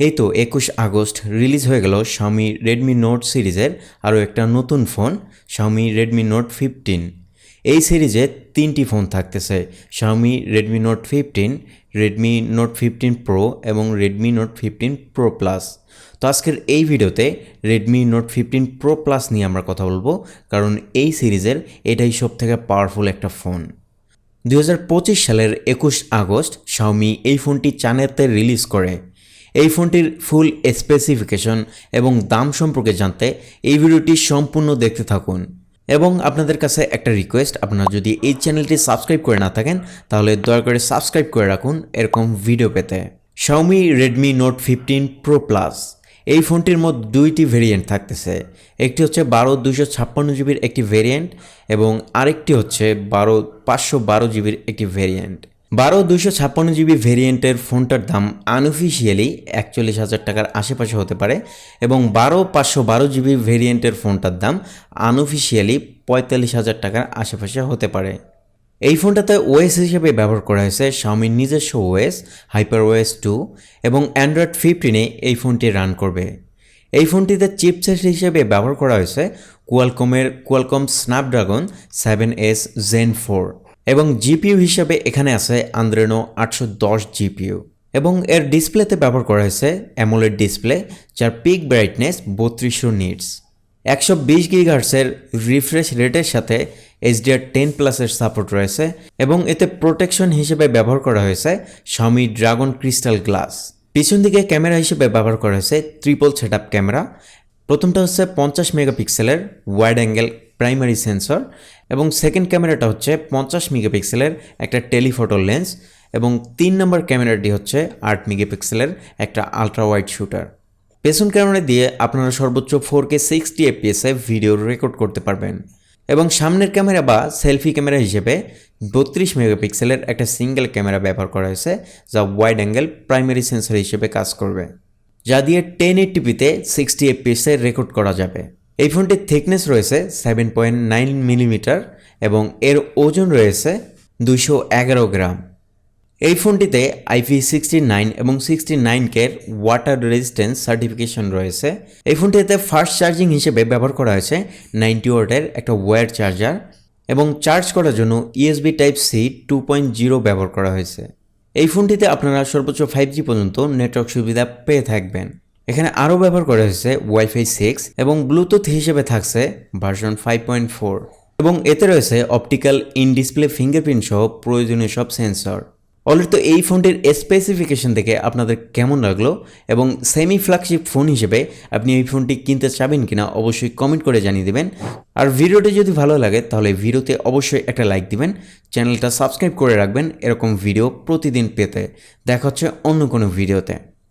এই তো একুশ আগস্ট রিলিজ হয়ে গেল শাওমি রেডমি নোট সিরিজের আরও একটা নতুন phone Xiaomi Redmi Note fifteen এই সিরিজে তিনটি ফোন থাকতেছে Xiaomi Redmi Note fifteen Redmi Note fifteen Pro এবং Redmi Note fifteen Pro Plus তো আজকের এই ভিডিওতে Redmi Note fifteen Pro Plus নিয়ে আমরা কথা বলব, কারণ এই সিরিজের এটাই সব থেকে পাওয়ারফুল একটা ফোন। দু হাজার পঁচিশ সালের একুশ আগস্ট শাওমি এই ফোনটি চানেতে রিলিজ করে। এই ফোনটির ফুল স্পেসিফিকেশন এবং দাম সম্পর্কে জানতে এই ভিডিওটি সম্পূর্ণ দেখতে থাকুন। এবং আপনাদের কাছে একটা রিকোয়েস্ট আপনারা যদি এই চ্যানেলটি সাবস্ক্রাইব করে না থাকেন, তাহলে দয়া করে সাবস্ক্রাইব করে রাখুন এরকম ভিডিও পেতে। Xiaomi Redmi Note fifteen Pro Plus এই ফোনটির মধ্যে দুইটি ভেরিয়েন্ট থাকতেছে। একটি হচ্ছে বারো দুশো ছাপ্পান্ন জিবির একটি ভেরিয়েন্ট এবং আরেকটি হচ্ছে বারো পাঁচশো বারো জিবির একটি ভেরিয়েন্ট বারো দুশো ছাপ্পান্ন জিবি ভেরিয়েন্টের ফোনটার দাম আনঅফিসিয়ালি একচল্লিশ হাজার টাকার আশেপাশে হতে পারে এবং বারো পাঁচশো বারো জিবি ভেরিয়েন্টের ফোনটার দাম আনঅফিসিয়ালি পঁয়তাল্লিশ হাজার টাকার আশেপাশে হতে পারে। এই ফোনটাতে ওএস হিসেবে ব্যবহার করা হয়েছে শাওমির নিজস্ব ওএস হাইপার ওএস টু এবং অ্যান্ড্রয়েড ফিফটিনে এই ফোনটি রান করবে। এই ফোনটিতে চিপসেট হিসেবে ব্যবহার করা হয়েছে কোয়ালকমের Qualcomm Snapdragon seven S gen four এবং জিপিইউ হিসেবে এখানে আছে আন্দ্রেনো আটশো দশ জিপিইউ। এবং এর ডিসপ্লেতে ব্যবহার করা হয়েছে অ্যামোলেড ডিসপ্লে, যার পিক ব্রাইটনেস বত্রিশশো নিটস। একশো বিশ গিগার্সের রিফ্রেশ রেটের সাথে এইচডিআর টেন প্লাসের সাপোর্ট রয়েছে এবং এতে প্রোটেকশন হিসেবে ব্যবহার করা হয়েছে স্বামী ড্রাগন ক্রিস্টাল গ্লাস পিছন দিকে ক্যামেরা হিসেবে ব্যবহার করা হয়েছে ট্রিপল সেট ক্যামেরা। প্রথমটা হচ্ছে পঞ্চাশ মেগাপিক্সেলের ওয়াইড অ্যাঙ্গেল প্রাইমারি সেন্সর এবং সেকেন্ড ক্যামেরাটা হচ্ছে পঞ্চাশ মেগাপিক্সেলের একটা টেলিফোটো লেন্স এবং তিন নম্বর ক্যামেরাটি হচ্ছে আট মেগাপিক্সেলের একটা আলট্রা ওয়াইড শুটার পেছন ক্যামেরা দিয়ে আপনারা সর্বোচ্চ ফোর কে সিক্সটি এফপিএসে ভিডিও রেকর্ড করতে পারবেন এবং সামনের ক্যামেরা বা সেলফি ক্যামেরা হিসেবে বত্রিশ মেগাপিক্সেলের একটা সিঙ্গেল ক্যামেরা ব্যবহার করা হয়েছে যা ওয়াইড অ্যাঙ্গেল প্রাইমারি সেন্সর হিসেবে কাজ করবে। যা দিয়ে টেন এইটটিপিতে সিক্সটি এফপিএসে রেকর্ড করা যাবে। এই ফোনটির থিকনেস রয়েছে সেভেন পয়েন্ট নাইন মিলিমিটার এবং এর ওজন রয়েছে দুইশো এগারো গ্রাম। এই ফোনটিতে আইপি সিক্সটি নাইন এবং সিক্সটি নাইন কের ওয়াটার রেজিস্ট্যান্স সার্টিফিকেশন রয়েছে। এই ফোনটিতে ফাস্ট চার্জিং হিসেবে ব্যবহার করা হয়েছে নাইনটি ওয়াটের একটা ওয়্যার চার্জার এবং চার্জ করার জন্য USB type C two point zero ব্যবহার করা হয়েছে। এই ফোনটিতে আপনারা সর্বোচ্চ ফাইভ জি পর্যন্ত নেটওয়ার্ক সুবিধা পেয়ে থাকবেন। এখানে আরও ব্যবহার করা হয়েছে ওয়াইফাই সিক্স এবং ব্লুটুথ হিসেবে থাকছে ভার্সন ফাইভ পয়েন্ট ফোর এবং এতে রয়েছে অপটিক্যাল ইন ডিসপ্লে ফিঙ্গারপ্রিন্ট সহ প্রয়োজনীয় সব সেন্সর অলরেডি তো এই ফোনটির স্পেসিফিকেশন থেকে আপনাদের কেমন লাগল? এবং সেমি ফ্ল্যাগশিপ ফোন হিসেবে আপনি এই ফোনটি কিনতে চাবেন কিনা অবশ্যই কমেন্ট করে জানিয়ে দেবেন। আর ভিডিওটি যদি ভালো লাগে তাহলে ভিডিওতে অবশ্যই একটা লাইক দিবেন। চ্যানেলটা সাবস্ক্রাইব করে রাখবেন এরকম ভিডিও প্রতিদিন পেতে। দেখা হচ্ছে অন্য কোনো ভিডিওতে